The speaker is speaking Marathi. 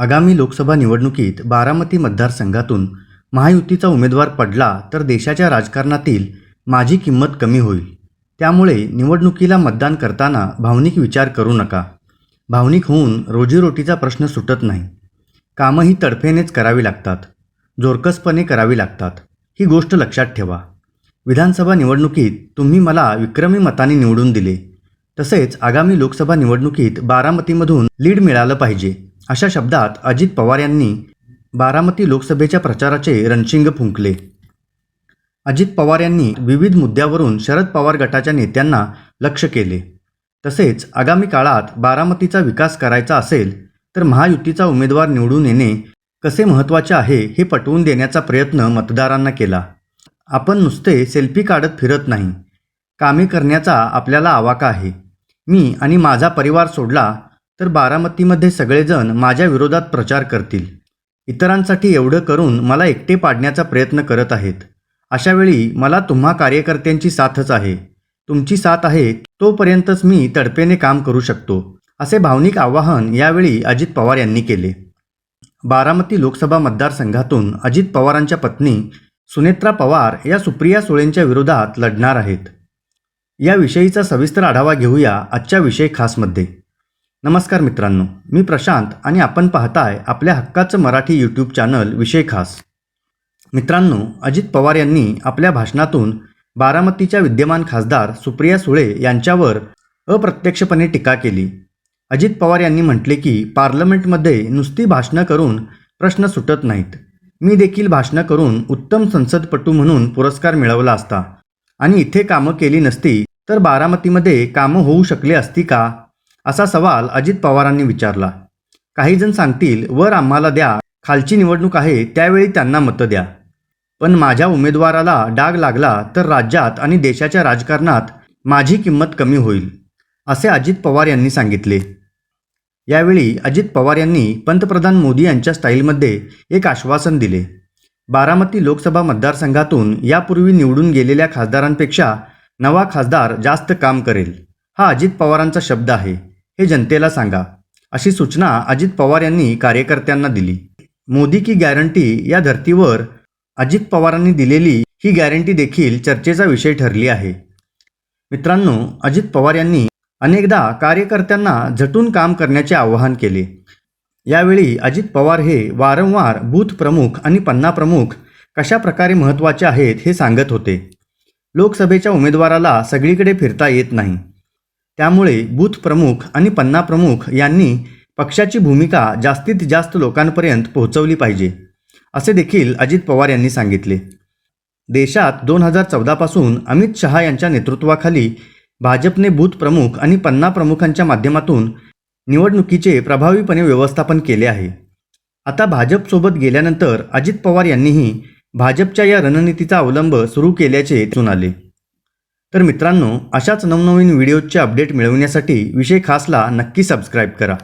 आगामी लोकसभा निवडणुकीत बारामती मतदारसंघातून महायुतीचा उमेदवार पडला तर देशाच्या राजकारणातील माझी किंमत कमी होईल. त्यामुळे निवडणुकीला मतदान करताना भावनिक विचार करू नका. भावनिक होऊन रोजीरोटीचा प्रश्न सुटत नाही. कामंही तडफेनेच करावी लागतात. जोरकसपणे करावी लागतात. ही गोष्ट लक्षात ठेवा. विधानसभा निवडणुकीत तुम्ही मला विक्रमी मताने निवडून दिले. तसेच आगामी लोकसभा निवडणुकीत बारामतीमधून लीड मिळालं पाहिजे. अशा शब्दात अजित पवार यांनी बारामती लोकसभेच्या प्रचाराचे रणशिंग फुंकले. अजित पवार यांनी विविध मुद्द्यावरून शरद पवार गटाच्या नेत्यांना लक्ष केले. तसेच आगामी काळात बारामतीचा विकास करायचा असेल तर महायुतीचा उमेदवार निवडून येणे कसे महत्त्वाचे आहे हे पटवून देण्याचा प्रयत्न मतदारांना केला. आपण नुसते सेल्फी काढत फिरत नाही. कामे करण्याचा आपल्याला आवाका आहे. मी आणि माझा परिवार सोडला तर बारामतीमध्ये सगळेजण माझ्या विरोधात प्रचार करतील. इतरांसाठी एवढं करून मला एकटे पाडण्याचा प्रयत्न करत आहेत. अशावेळी मला तुम्हा कार्यकर्त्यांची साथच आहे. तुमची साथ आहे तोपर्यंतच मी तडपेने काम करू शकतो असे भावनिक आवाहन यावेळी अजित पवार यांनी केले. बारामती लोकसभा मतदारसंघातून अजित पवारांच्या पत्नी सुनेत्रा पवार या सुप्रिया सुळेंच्या विरोधात लढणार आहेत. याविषयीचा सविस्तर आढावा घेऊया आजच्या विषय खासमध्ये. नमस्कार मित्रांनो मी प्रशांत आणि आपण पाहताय आपल्या हक्काचं मराठी यूट्यूब चॅनल विषय खास. मित्रांनो अजित पवार यांनी आपल्या भाषणातून बारामतीच्या विद्यमान खासदार सुप्रिया सुळे यांच्यावर अप्रत्यक्षपणे टीका केली. अजित पवार यांनी म्हटले की पार्लमेंटमध्ये नुसती भाषणं करून प्रश्न सुटत नाहीत. मी देखील भाषणं करून उत्तम संसदपटू म्हणून पुरस्कार मिळवला असता. आणि इथे कामं केली नसती तर बारामतीमध्ये कामं होऊ शकले असती का? असा सवाल अजित पवारांनी विचारला. काही जण सांगतील वर आम्हाला द्या खालची निवडणूक आहे त्यावेळी त्यांना मतं द्या. पण माझ्या उमेदवाराला डाग लागला तर राज्यात आणि देशाच्या राजकारणात माझी किंमत कमी होईल असे अजित पवार यांनी सांगितले. यावेळी अजित पवार यांनी पंतप्रधान मोदी यांच्या स्टाईलमध्ये एक आश्वासन दिले. बारामती लोकसभा मतदारसंघातून यापूर्वी निवडून गेलेल्या खासदारांपेक्षा नवा खासदार जास्त काम करेल हा अजित पवारांचा शब्द आहे. हे जनतेला सांगा. अशी सूचना अजित पवार यांनी कार्यकर्त्यांना दिली. मोदी की गॅरंटी या धर्तीवर अजित पवारांनी दिलेली ही गॅरंटी देखील चर्चेचा विषय ठरली आहे. मित्रांनो अजित पवार यांनी अनेकदा कार्यकर्त्यांना झटून काम करण्याचे आवाहन केले. यावेळी अजित पवार हे वारंवार बूथ प्रमुख आणि पन्ना प्रमुख कशा प्रकारे महत्त्वाचे आहेत हे सांगत होते. लोकसभेच्या उमेदवाराला सगळीकडे फिरता येत नाही. त्यामुळे बूथ प्रमुख आणि पन्ना प्रमुख यांनी पक्षाची भूमिका जास्तीत जास्त लोकांपर्यंत पोहोचवली पाहिजे असे देखील अजित पवार यांनी सांगितले. देशात दोन हजार चौदापासून अमित शहा यांच्या नेतृत्वाखाली भाजपने बूथ प्रमुख आणि पन्ना प्रमुखांच्या माध्यमातून निवडणुकीचे प्रभावीपणे व्यवस्थापन केले आहे. आता भाजपसोबत गेल्यानंतर अजित पवार यांनीही भाजपच्या या रणनीतीचा अवलंब सुरू केल्याचे दिसून आले. तर मित्रांनो अशाच नवनवीन व्हिडिओजचे अपडेट मिळवण्यासाठी विषय खासला नक्की सबस्क्राईब करा.